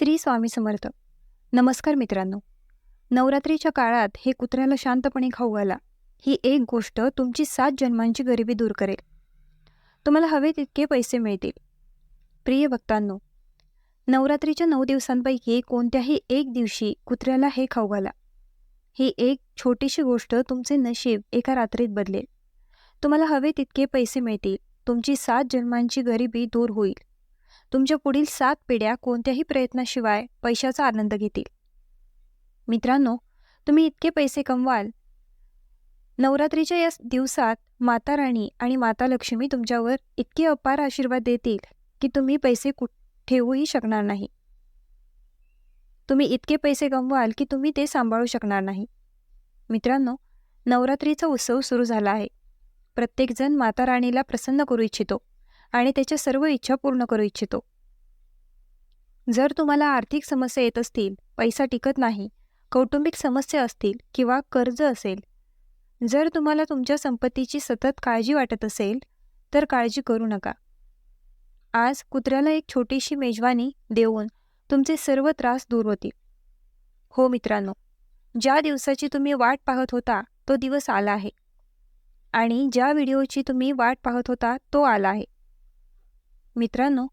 श्री स्वामी समर्थ. नमस्कार मित्रांनो. नवरात्रीच्या काळात हे कुत्र्याला शांतपणे खाऊ घाला. ही एक गोष्ट तुमची सात जन्मांची गरिबी दूर करेल. तुम्हाला हवे तितके पैसे मिळतील. प्रिय भक्तांनो नवरात्रीच्या नऊ दिवसांपैकी कोणत्याही एक दिवशी कुत्र्याला हे खाऊ घाला. ही एक छोटीशी गोष्ट तुमचे नशीब एका रात्रीत बदलेल. तुम्हाला हवे तितके पैसे मिळतील. तुमची सात जन्मांची गरिबी दूर होईल. तुमच्या पुढील सात पिढ्या कोणत्याही प्रयत्नाशिवाय पैशाचा आनंद घेतील. मित्रांनो तुम्ही इतके पैसे कमवाल. नवरात्रीच्या या दिवसात माता राणी आणि माता लक्ष्मी तुमच्यावर इतके अपार आशीर्वाद देतील की तुम्ही पैसे कुठ ठेवूही शकणार नाही. तुम्ही इतके पैसे कमवाल की तुम्ही ते सांभाळू शकणार नाही. मित्रांनो नवरात्रीचा उत्सव सुरू झाला आहे. प्रत्येकजण माता राणीला प्रसन्न करू इच्छितो. आणि त्याच्या सर्व इच्छा पूर्ण करू इच्छितो. जर तुम्हाला आर्थिक समस्या येत असतील पैसा टिकत नाही कौटुंबिक समस्या असतील किंवा कर्ज असेल जर तुम्हाला तुमच्या संपत्तीची सतत काळजी वाटत असेल तर काळजी करू नका. आज कुत्र्याला एक छोटीशी मेजवानी देऊन तुमचे सर्व त्रास दूर होतील. हो मित्रांनो ज्या दिवसाची तुम्ही वाट पाहत होता तो दिवस आला आहे. आणि ज्या व्हिडिओची तुम्ही वाट पाहत होता तो आला आहे. मित्रांनो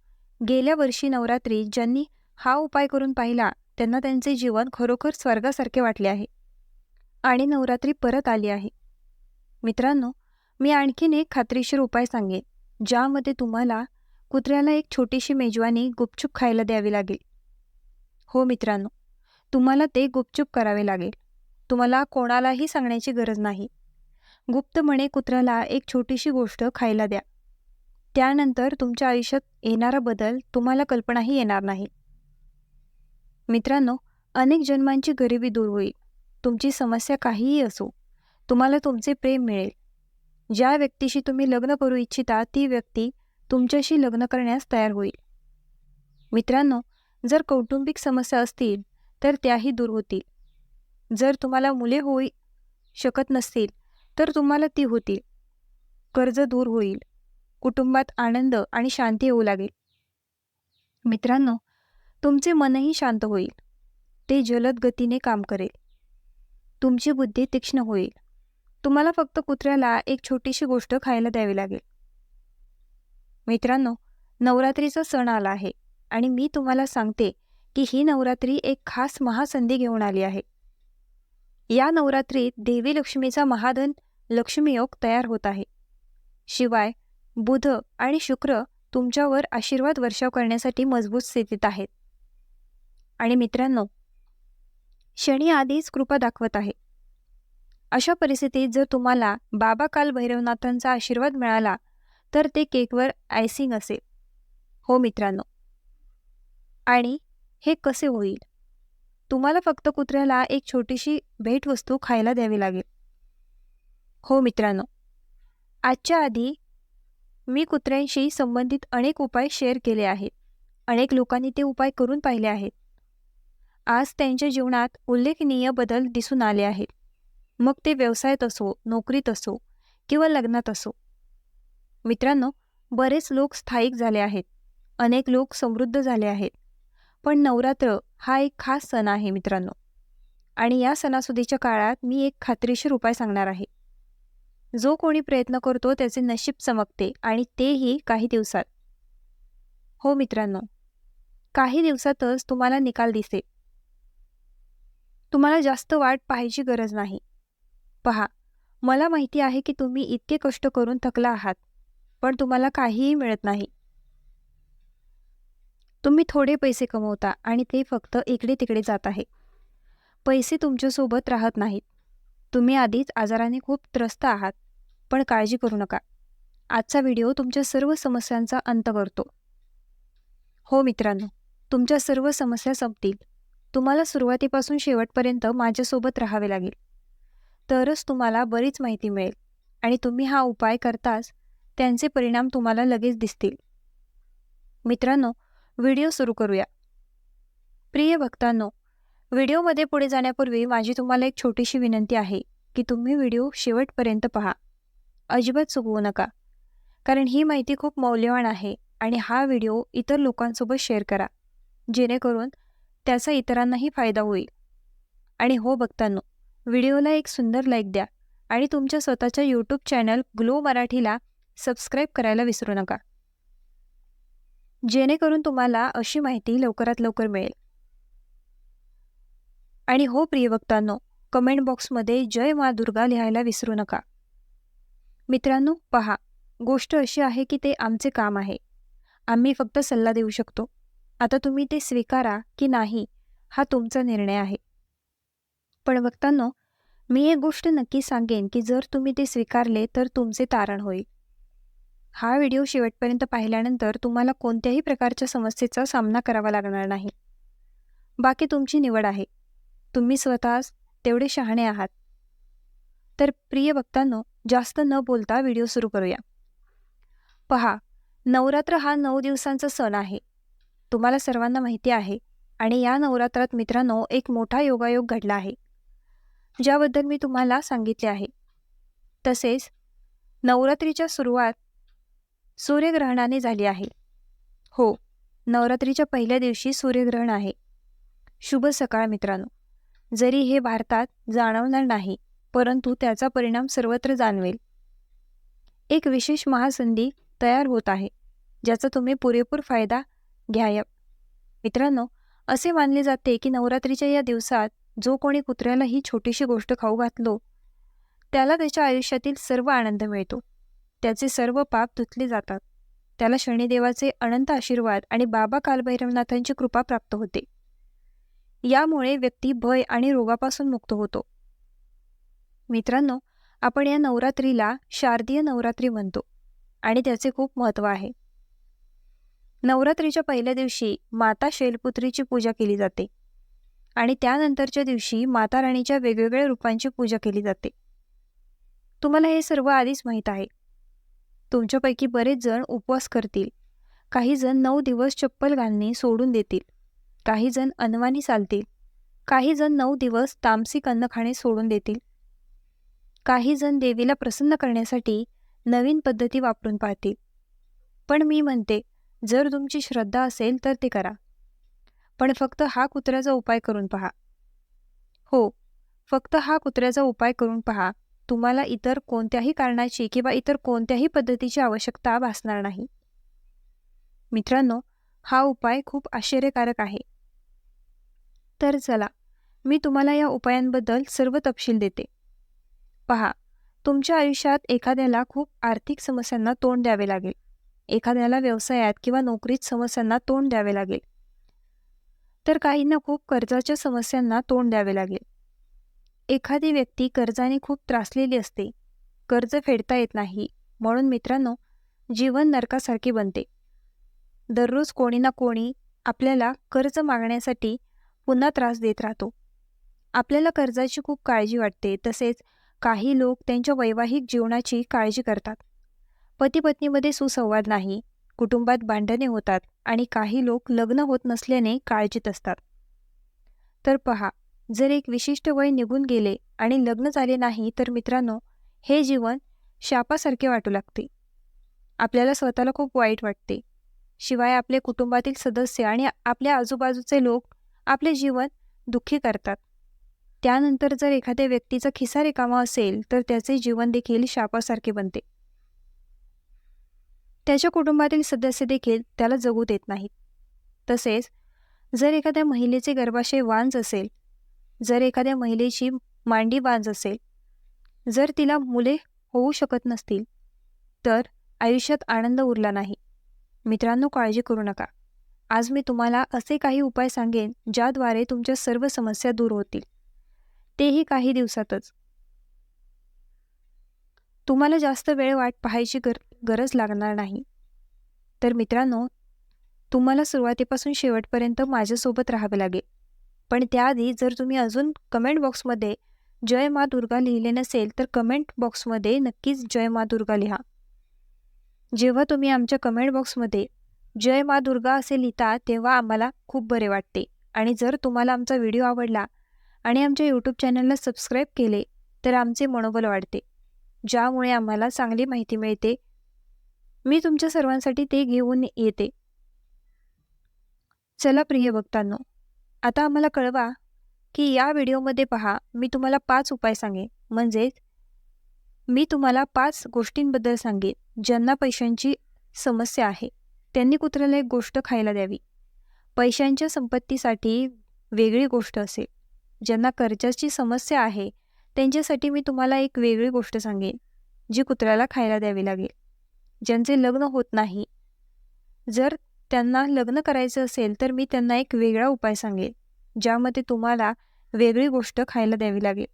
गेल्या वर्षी नवरात्री ज्यांनी हा उपाय करून पाहिला त्यांना त्यांचे जीवन खरोखर स्वर्गासारखे वाटले आहे. आणि नवरात्री परत आली आहे. मित्रांनो मी आणखीन एक खात्रीशीर उपाय सांगेन ज्यामध्ये तुम्हाला कुत्र्याला एक छोटीशी मेजवानी गुपचूप खायला द्यावी लागेल. हो मित्रांनो तुम्हाला ते गुपचूप करावे लागेल. तुम्हाला कोणालाही सांगण्याची गरज नाही. गुप्तपणे कुत्र्याला एक छोटीशी गोष्ट खायला द्या. त्यानंतर तुमच्या आयुष्यात येणारा बदल तुम्हाला कल्पनाही येणार नाही. मित्रांनो अनेक जन्मांची गरिबी दूर होईल. तुमची समस्या काहीही असो तुम्हाला तुमचे प्रेम मिळेल. ज्या व्यक्तीशी तुम्ही लग्न करू इच्छिता ती व्यक्ती तुमच्याशी लग्न करण्यास तयार होईल. मित्रांनो जर कौटुंबिक समस्या असतील तर त्याही दूर होतील. जर तुम्हाला मुले होई शकत नसतील तर तुम्हाला ती होतील. कर्ज दूर होईल. कुटुंबात आनंद आणि शांती येऊ लागेल. मित्रांनो तुमचे मनही शांत होईल. ते जलद गतीने काम करेल. तुमची बुद्धी तीक्ष्ण होईल. तुम्हाला फक्त कुत्र्याला एक छोटीशी गोष्ट खायला द्यावी लागेल. मित्रांनो नवरात्रीचा सण आला आहे आणि मी तुम्हाला सांगते की ही नवरात्री एक खास महासंधी घेऊन आली आहे. या नवरात्रीत देवी लक्ष्मीचा महाधन लक्ष्मी योग तयार होत आहे. शिवाय बुध आणि शुक्र तुमच्यावर आशीर्वाद वर्षाव करण्यासाठी मजबूत स्थितीत आहेत. आणि मित्रांनो शनी आधीच कृपा दाखवत आहे. अशा परिस्थितीत जर तुम्हाला बाबा काल भैरवनाथांचा आशीर्वाद मिळाला तर ते केकवर आयसिंग असेल. हो मित्रांनो. आणि हे कसे होईल? तुम्हाला फक्त कुत्र्याला एक छोटीशी भेटवस्तू खायला द्यावी लागेल. हो मित्रांनो. आजच्या आधी मी कुत्र्यांशी संबंधित अनेक उपाय शेअर केले आहेत. अनेक लोकांनी ते उपाय करून पाहिले आहेत. आज त्यांच्या जीवनात उल्लेखनीय बदल दिसून आले आहेत. मग ते व्यवसायात असो नोकरीत असो किंवा लग्नात असो. मित्रांनो बरेच लोक स्थायिक झाले आहेत. अनेक लोक समृद्ध झाले आहेत. पण नवरात्र हा एक खास सण आहे मित्रांनो. आणि या सणासुदीच्या काळात मी एक खात्रीशीर उपाय सांगणार आहे. जो कोणी प्रयत्न करतो त्याचे नशीब चमकते आणि तेही काही दिवसात. हो मित्रांनो काही दिवसातच तुम्हाला निकाल दिसेल. तुम्हाला जास्त वाट पाहायची गरज नाही. पहा मला माहिती आहे की तुम्ही इतके कष्ट करून थकला आहात पण तुम्हाला काहीही मिळत नाही. तुम्ही थोडे पैसे कमवता आणि ते फक्त इकडे तिकडे जात आहे. पैसे तुमच्यासोबत राहत नाहीत. तुम्ही आधीच आजाराने खूप त्रस्त आहात पण काळजी करू नका. आजचा व्हिडिओ तुमच्या सर्व समस्यांचा अंत करतो. हो मित्रांनो तुमच्या सर्व समस्या संपतील. तुम्हाला सुरुवातीपासून शेवटपर्यंत माझ्यासोबत राहावे लागेल. तरच तुम्हाला बरीच माहिती मिळेल आणि तुम्ही हा उपाय करताच त्यांचे परिणाम तुम्हाला लगेच दिसतील. मित्रांनो व्हिडिओ सुरू करूया. प्रिय भक्तांनो व्हिडिओमध्ये पुढे जाण्यापूर्वी माझी तुम्हाला एक छोटीशी विनंती आहे की तुम्ही व्हिडिओ शेवटपर्यंत पहा. अजिबात चुकवू नका. कारण ही माहिती खूप मौल्यवान आहे आणि हा व्हिडिओ इतर लोकांसोबत शेअर करा. जेणेकरून त्याचा इतरांनाही फायदा होईल. आणि हो बघतानो व्हिडिओला एक सुंदर लाईक द्या आणि तुमच्या स्वतःच्या यूट्यूब चॅनल ग्लो मराठीला सबस्क्राईब करायला विसरू नका. जेणेकरून तुम्हाला अशी माहिती लवकरात लवकर मिळेल. आणि हो प्रियवक्तांनो कमेंट बॉक्समध्ये जय मा दुर्गा लिहायला विसरू नका. मित्रांनो पहा गोष्ट अशी आहे की ते आमचे काम आहे. आम्ही फक्त सल्ला देऊ शकतो. आता तुम्ही ते स्वीकारा की नाही हा तुमचा निर्णय आहे. पण वक्तांनो मी एक गोष्ट नक्की सांगेन की जर तुम्ही ते स्वीकारले तर तुमचे तारण होईल. हा व्हिडिओ शेवटपर्यंत पाहिल्यानंतर तुम्हाला कोणत्याही प्रकारच्या समस्येचा सामना करावा लागणार नाही. बाकी तुमची निवड आहे. तुम्ही स्वतःच तेवढे शहाणे आहात. तर प्रिय भक्तांनो जास्त न बोलता व्हिडिओ सुरू करूया. पहा नवरात्र हा नऊ दिवसांचा सण आहे. तुम्हाला सर्वांना माहिती आहे आणि या नवरात्रात मित्रांनो एक मोठा योगायोग घडला आहे. ज्याबद्दल मी तुम्हाला सांगितले आहे. तसेच नवरात्रीच्या सुरुवात सूर्यग्रहणाने झाली आहे. हो नवरात्रीच्या पहिल्या दिवशी सूर्यग्रहण आहे. शुभ सकाळ मित्रांनो. जरी हे भारतात जाणवणार नाही परंतु त्याचा परिणाम सर्वत्र जाणवेल. एक विशेष महासंधी तयार होत आहे ज्याचा तुम्ही पुरेपूर फायदा घ्याया मित्रांनो असे मानले जाते की नवरात्रीच्या या दिवसात जो कोणी कुत्र्याला ही छोटीशी गोष्ट खाऊ घातलो त्याला त्याच्या आयुष्यातील सर्व आनंद मिळतो. त्याचे सर्व पाप धुतले जातात. त्याला शनिदेवाचे अनंत आशीर्वाद आणि बाबा कालभैरवनाथांची कृपा प्राप्त होते. यामुळे व्यक्ती भय आणि रोगापासून मुक्त होतो. मित्रांनो आपण या नवरात्रीला शारदीय नवरात्री म्हणतो आणि त्याचे खूप महत्त्व आहे. नवरात्रीच्या पहिल्या दिवशी माता शैलपुत्रीची पूजा केली जाते आणि त्यानंतरच्या दिवशी माता राणीच्या वेगवेगळ्या रूपांची पूजा केली जाते. तुम्हाला हे सर्व आधीच माहीत आहे. तुमच्यापैकी बरेच जण उपवास करतील. काही जण नऊ दिवस चप्पल घालणे सोडून देतील. काही जण अनवानी चालतील. काही जण नऊ दिवस तामसिक अन्न खाणे सोडून देतील. काही जण देवीला प्रसन्न करण्यासाठी नवीन पद्धती वापरून पाहतील पण मी म्हणते जर तुमची श्रद्धा असेल तर ते करा. पण फक्त हा कुत्र्याचा उपाय करून पहा. हो फक्त हा कुत्र्याचा उपाय करून पहा. तुम्हाला इतर कोणत्याही कारणाची किंवा इतर कोणत्याही पद्धतीची आवश्यकता भासणार नाही. मित्रांनो हा उपाय खूप आश्चर्यकारक आहे. तर चला मी तुम्हाला या उपायांबद्दल सर्व तपशील देते. पहा तुमच्या आयुष्यात एखाद्याला खूप आर्थिक समस्यांना तोंड द्यावे लागेल. एखाद्याला व्यवसायात किंवा नोकरीत समस्यांना तोंड द्यावे लागेल. तर काहींना खूप कर्जाच्या समस्यांना तोंड द्यावे लागेल. एखादी व्यक्ती कर्जाने खूप त्रासलेली असते. कर्ज फेडता येत नाही. म्हणून मित्रांनो जीवन नरकासारखे बनते. दररोज कोणी ना कोणी आपल्याला कर्ज मागण्यासाठी पुन्हा त्रास देत राहतो. आपल्याला कर्जाची खूप काळजी वाटते तसेच काही लोक त्यांच्या वैवाहिक जीवनाची काळजी करतात. पती पत्नीमध्ये सुसंवाद नाही कुटुंबात भांडणे होतात आणि काही लोक लग्न होत नसल्याने काळजीत असतात. तर पहा जर एक विशिष्ट वय निघून गेले आणि लग्न झाले नाही तर मित्रांनो हे जीवन शापासारखे वाटू लागते. आपल्याला स्वतःला खूप वाईट वाटते. शिवाय आपले कुटुंबातील सदस्य आणि आपल्या आजूबाजूचे लोक आपले जीवन दुःखी करतात. त्यानंतर जर एखाद्या व्यक्तीचा खिसा रिकामा असेल तर त्याचे जीवन देखील शापासारखे बनते. त्याच्या कुटुंबातील सदस्य देखील त्याला जगू देत नाहीत. तसेच जर एखाद्या महिलेचे गर्भाशय वांज असेल जर एखाद्या महिलेची मांडी वांज असेल जर तिला मुले होऊ शकत नसतील तर आयुष्यात आनंद उरला नाही. मित्रांनो काळजी करू नका. आज मी तुम्हाला असे काही उपाय सांगेन ज्याद्वारे तुमच्या सर्व समस्या दूर होतील. तेही काही दिवसातच. तुम्हाला जास्त वेळ वाट पाहायची गर गरज लागणार नाही. तर मित्रांनो तुम्हाला सुरुवातीपासून शेवटपर्यंत माझ्यासोबत राहावे लागेल. पण त्याआधी जर तुम्ही अजून कमेंट बॉक्समध्ये जय मा दुर्गा लिहिले नसेल तर कमेंट बॉक्समध्ये नक्कीच जय मा दुर्गा लिहा. जेव्हा तुम्ही आमच्या कमेंट बॉक्समध्ये जय मा दुर्गा असे लिहिता तेव्हा आम्हाला खूप बरे वाटते. आणि जर तुम्हाला आमचा व्हिडिओ आवडला आणि आमच्या यूट्यूब चॅनलला सबस्क्राईब केले तर आमचे मनोबल वाढते. ज्यामुळे आम्हाला चांगली माहिती मिळते. मी तुमच्या सर्वांसाठी ते घेऊन येते. चला प्रिय भक्तांनो आता आम्हाला कळवा की या व्हिडिओमध्ये पहा मी तुम्हाला पाच उपाय सांगेन. म्हणजेच मी तुम्हाला पाच गोष्टींबद्दल सांगेन ज्यांना पैशांची समस्या आहे. त्यांनी कुत्र्याला एक गोष्ट खायला द्यावी. पैशांच्या संपत्तीसाठी वेगळी गोष्ट असेल. ज्यांना कर्जाची समस्या आहे त्यांच्यासाठी मी तुम्हाला एक वेगळी गोष्ट सांगेन जी कुत्र्याला खायला द्यावी लागेल. ज्यांचे लग्न होत नाही. जर त्यांना लग्न करायचं असेल तर मी त्यांना एक वेगळा उपाय सांगेन ज्यामध्ये तुम्हाला वेगळी गोष्ट खायला द्यावी लागेल.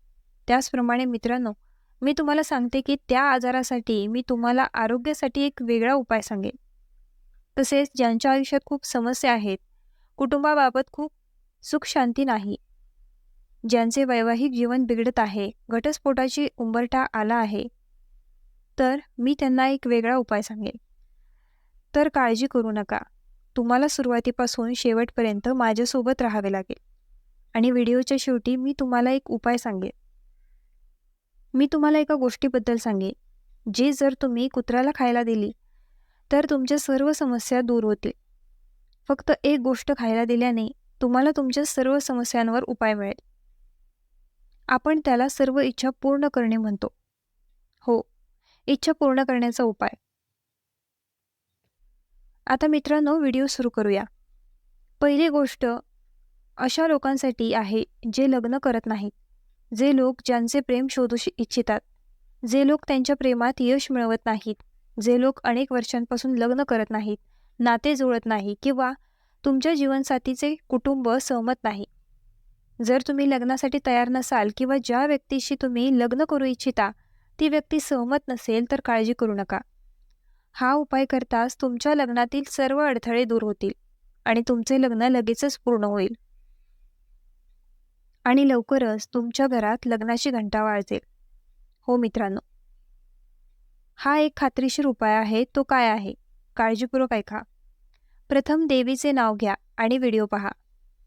त्याचप्रमाणे मित्रांनो मी तुम्हाला सांगते की त्या आजारासाठी मी तुम्हाला आरोग्यासाठी एक वेगळा उपाय सांगेन. तसेच ज्यांच्या आयुष्यात खूप समस्या आहेत कुटुंबाबाबत खूप सुख शांती नाही. ज्यांचे वैवाहिक जीवन बिघडत आहे घटस्फोटाची उंबरठा आला आहे तर मी त्यांना एक वेगळा उपाय सांगेन. तर काळजी करू नका. तुम्हाला सुरुवातीपासून शेवटपर्यंत माझ्यासोबत राहावे लागेल. आणि व्हिडिओच्या शेवटी मी तुम्हाला एक उपाय सांगेन. मी तुम्हाला एका गोष्टीबद्दल सांगेन. जे जर तुम्ही कुत्र्याला खायला दिली तर तुमच्या सर्व समस्या दूर होतील. फक्त एक गोष्ट खायला दिल्याने तुम्हाला तुमच्या सर्व समस्यांवर उपाय मिळेल. आपण त्याला सर्व इच्छा पूर्ण करणे म्हणतो. हो इच्छा पूर्ण करण्याचा उपाय. आता मित्रांनो व्हिडिओ सुरू करूया. पहिली गोष्ट अशा लोकांसाठी आहे जे लग्न करत नाहीत. जे लोक ज्यांचे प्रेम शोधू इच्छितात. जे लोक त्यांच्या प्रेमात यश मिळवत नाहीत. जे लोक अनेक वर्षांपासून लग्न करत नाहीत नाते जुळत नाही किंवा तुमच्या जीवनसाथीचे कुटुंब सहमत नाही. जर तुम्ही लग्नासाठी तयार नसाल किंवा ज्या व्यक्तीशी तुम्ही लग्न करू इच्छिता ती व्यक्ती सहमत नसेल तर काळजी करू नका. हा उपाय करताच तुमच्या लग्नातील सर्व अडथळे दूर होतील आणि तुमचे लग्न लगेचच पूर्ण होईल. आणि लवकरच तुमच्या घरात लग्नाची घंटा वाजेल. हो मित्रांनो हा एक खात्रीशीर उपाय आहे तो काय आहे? काळजीपूर्वक ऐका. प्रथम देवीचे नाव घ्या आणि व्हिडिओ पहा.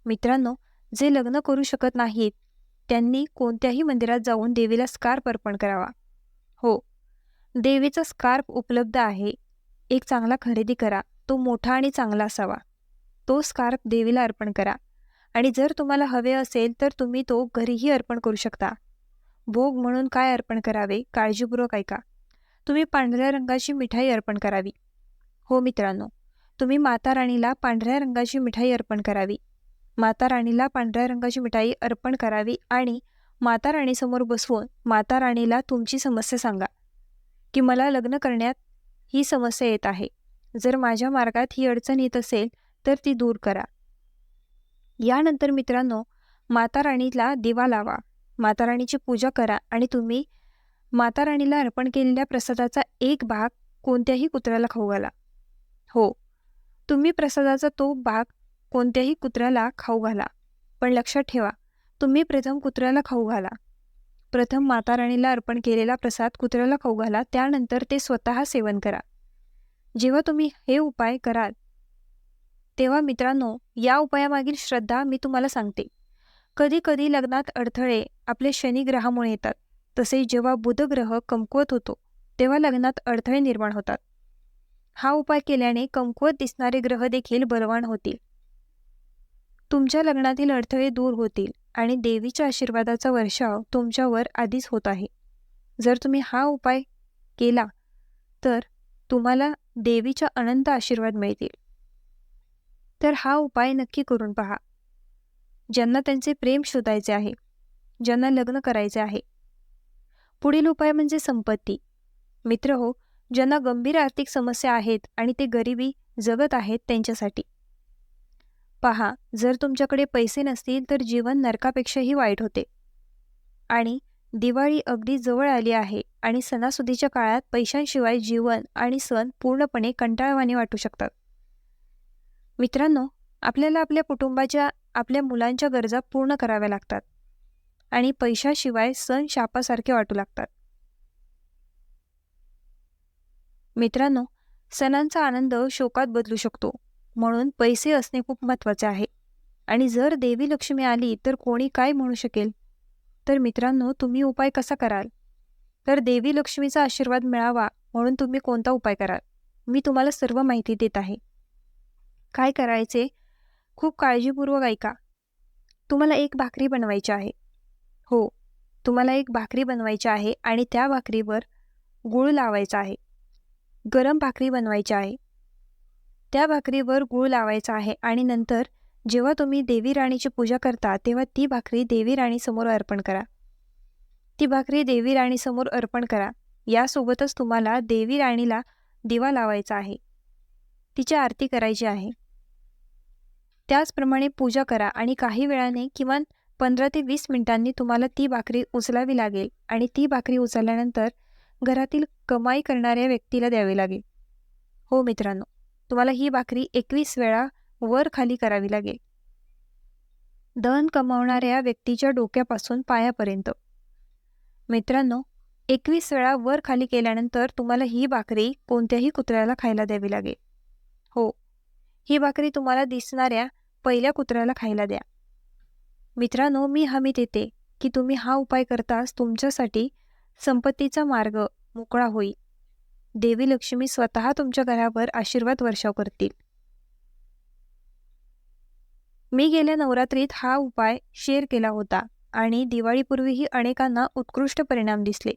मित्रांनो जे लग्न करू शकत नाहीत त्यांनी कोणत्याही मंदिरात जाऊन देवीला स्कार्प अर्पण करावा. हो देवीचा स्कार्प उपलब्ध आहे. एक चांगला खरेदी करा तो मोठा आणि चांगला असावा. तो स्कार्प देवीला अर्पण करा. आणि जर तुम्हाला हवे असेल तर तुम्ही तो घरीही अर्पण करू शकता. भोग म्हणून काय अर्पण करावे काळजीपूर्वक ऐका. तुम्ही पांढऱ्या रंगाची मिठाई अर्पण करावी. हो मित्रांनो तुम्ही माता राणीला पांढऱ्या रंगाची मिठाई अर्पण करावी. माता राणीला पांढऱ्या रंगाची मिठाई अर्पण करावी आणि माता राणीसमोर बसवून माता राणीला तुमची समस्या सांगा की मला लग्न करण्यात ही समस्या येत आहे. जर माझ्या मार्गात ही अडचण येत असेल तर ती दूर करा. यानंतर मित्रांनो माता राणीला दिवा लावा. माता राणीची पूजा करा आणि तुम्ही माता राणीला अर्पण केलेल्या प्रसादाचा एक भाग कोणत्याही कुत्र्याला खाऊ घाला. हो तुम्ही प्रसादाचा तो भाग कोणत्याही कुत्र्याला खाऊ घाला. पण लक्षात ठेवा तुम्ही प्रथम कुत्र्याला खाऊ घाला. प्रथम माता राणीला अर्पण केलेला प्रसाद कुत्र्याला खाऊ घाला त्यानंतर ते स्वतः सेवन करा. जेव्हा तुम्ही हे उपाय कराल तेव्हा मित्रांनो या उपायामागील श्रद्धा मी तुम्हाला सांगते. कधी कधी लग्नात अडथळे आपले शनिग्रहामुळे येतात. तसेच जेव्हा बुधग्रह कमकुवत होतो तेव्हा लग्नात अडथळे निर्माण होतात. हा उपाय केल्याने कमकुवत दिसणारे ग्रह देखील बलवान होतील. तुमच्या लग्नातील अडथळे दूर होतील आणि देवीच्या आशीर्वादाचा वर्षाव तुमच्यावर आधीच होत आहे. जर तुम्ही हा उपाय केला तर तुम्हाला देवीच्या अनंत आशीर्वाद मिळतील. तर हा उपाय नक्की करून पहा. ज्यांना त्यांचे प्रेम शोधायचे आहे ज्यांना लग्न करायचे आहे पुढील उपाय म्हणजे संपत्ती. मित्र हो ज्यांना गंभीर आर्थिक समस्या आहेत आणि ते गरिबी जगत आहेत त्यांच्यासाठी. पहा जर तुमच्याकडे पैसे नसतील तर जीवन नरकापेक्षाही वाईट होते. आणि दिवाळी अगदी जवळ आली आहे आणि सणासुदीच्या काळात पैशांशिवाय जीवन आणि सण पूर्णपणे कंटाळवाने वाटू शकतात. मित्रांनो आपल्याला आपल्या कुटुंबाच्या आपल्या मुलांच्या गरजा पूर्ण कराव्या लागतात. आणि पैशाशिवाय सण शापासारखे वाटू लागतात. मित्रांनो सणांचा आनंद शोकात बदलू शकतो म्हणून पैसे असणे खूप महत्त्वाचे आहे. आणि जर देवी लक्ष्मी आली तर कोणी काय म्हणू शकेल? तर मित्रांनो तुम्ही उपाय कसा कराल? तर देवी लक्ष्मीचा आशीर्वाद मिळावा म्हणून तुम्ही कोणता उपाय कराल? मी तुम्हाला सर्व माहिती देत आहे. काय करायचे? खूप काळजीपूर्वक ऐका. तुम्हाला एक भाकरी बनवायची आहे. हो तुम्हाला एक भाकरी बनवायची आहे आणि त्या भाकरीवर गूळ लावायचा आहे. गरम भाकरी बनवायची आहे. त्या भाकरीवर गूळ लावायचा आहे आणि नंतर जेव्हा तुम्ही देवी राणीची पूजा करता तेव्हा ती भाकरी देवी राणीसमोर अर्पण करा. ती भाकरी देवी राणीसमोर अर्पण करा. यासोबतच तुम्हाला देवी राणीला दिवा लावायचा आहे. तिची आरती करायची आहे. त्याचप्रमाणे पूजा करा आणि काही वेळाने किमान पंधरा ते वीस मिनिटांनी तुम्हाला ती भाकरी उचलावी लागेल आणि ती भाकरी उचलल्यानंतर घरातील कमाई करणाऱ्या व्यक्तीला द्यावी लागेल. हो मित्रांनो तुम्हाला ही भाकरी एकवीस वेळा वर खाली करावी लागेल. धन कमावणाऱ्या व्यक्तीच्या डोक्यापासून पायापर्यंत. मित्रांनो एकवीस वेळा वर खाली केल्यानंतर तुम्हाला ही भाकरी कोणत्याही कुत्र्याला खायला द्यावी लागेल. हो ही भाकरी तुम्हाला दिसणाऱ्या पहिल्या कुत्र्याला खायला द्या. मित्रांनो मी हमी देते की तुम्ही हा उपाय करताच तुमच्यासाठी संपत्तीचा मार्ग मोकळा होईल. देवी लक्ष्मी स्वतः तुमच्या घरावर आशीर्वाद वर्षाव करतील. मी गेल्या नवरात्रीत हा उपाय शेअर केला होता आणि दिवाळीपूर्वीही अनेकांना उत्कृष्ट परिणाम दिसले.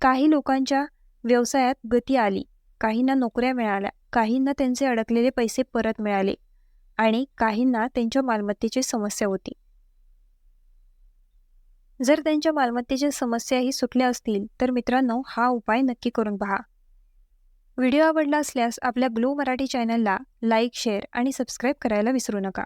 काही लोकांच्या व्यवसायात गती आली काहींना नोकऱ्या मिळाल्या काहींना त्यांचे अडकलेले पैसे परत मिळाले. आणि काहींना त्यांच्या मालमत्तेची समस्या होती. जर त्यांच्या मालमत्तेच्या समस्याही सुटल्या असतील तर मित्रांनो हा उपाय नक्की करून पहा. व्हिडिओ आवडला असल्यास आपल्या ग्लो मराठी चॅनलला लाईक शेअर आणि सबस्क्राईब करायला विसरू नका.